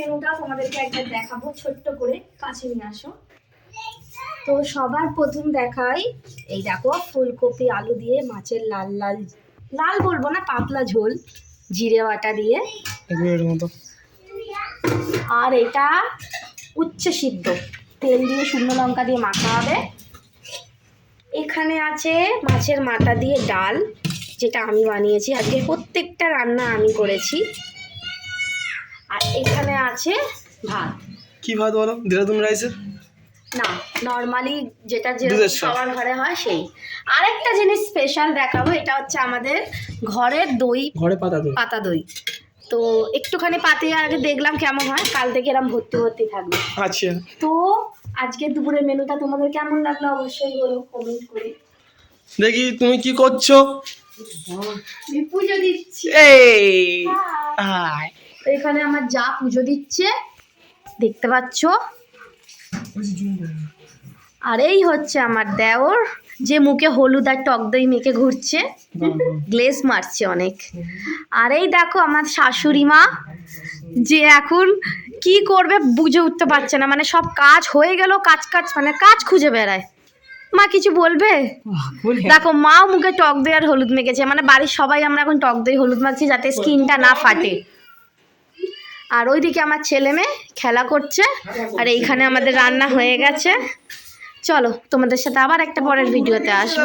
মেনুটা তোমাদেরকে একবার দেখাবো ছোট্ট করে কাছে নিয়ে আসো। তো সবার প্রথম দেখাই এই দেখো ফুলকপি আলু দিয়ে মাছের লাল লাল লাল বলব না পাতলা ঝোল জিরে বাটা দিয়ে। আর এটা উচ্ছে সিদ্ধ তেল দিয়ে শুকনো লঙ্কা দিয়ে মাখা হবে। এখানে আছে মাছের মাথা দিয়ে ডাল যেটা আমি বানিয়েছি। আজকে প্রত্যেকটা রান্না আমি করেছি। আর এখানে আছে ভাত। কি ভাত বলো? দেহরাদুন রাইসের না নর্মালি যেটা যে সবার ঘরে হয় সেই। আরেকটা জিনিস স্পেশাল দেখাবো এটা হচ্ছে আমাদের ঘরের দই ঘরে পাতা তো পাতা দই। তো একটুখানি পাতিয়ে আগে দেখলাম কেমন হয় কাল থেকে এরম ভর্তি ভর্তি থাকবে। আচ্ছা। তো আজকে দুপুরের মেনুটা তোমাদের কেমন লাগল অবশ্যই বলো কমেন্ট করে। দেখি তুমি কি করছ? পুজো দিচ্ছি এই! তো এখানে আমার যা পুজো দিচ্ছে দেখতে পাচ্ছ? আর এই হচ্ছে আমার দেওর যে মুখে হলুদ আর টক দই মেখে ঘুরছে। গ্লেস মারছে অনেক। আর এই দেখো আমার শাশুড়ি মা যে এখন কি করবে বুঝে উঠতে পারছে না। মানে সব কাজ হয়ে গেল কাজ কাজ মানে কাজ খুঁজে বেড়ায়। মা কিছু বলবে? দেখো মাও মুখে টক দই আর হলুদ মেখেছে। মানে বাড়ির সবাই আমরা এখন টক দই হলুদ মাখছি যাতে স্কিনটা না ফাটে। আর ওইদিকে আমার ছেলে মেয়ে খেলা করছে আর এইখানে আমাদের রান্না হয়ে গেছে। চলো তোমাদের সাথে আবার একটা পরের ভিডিওতে আসব।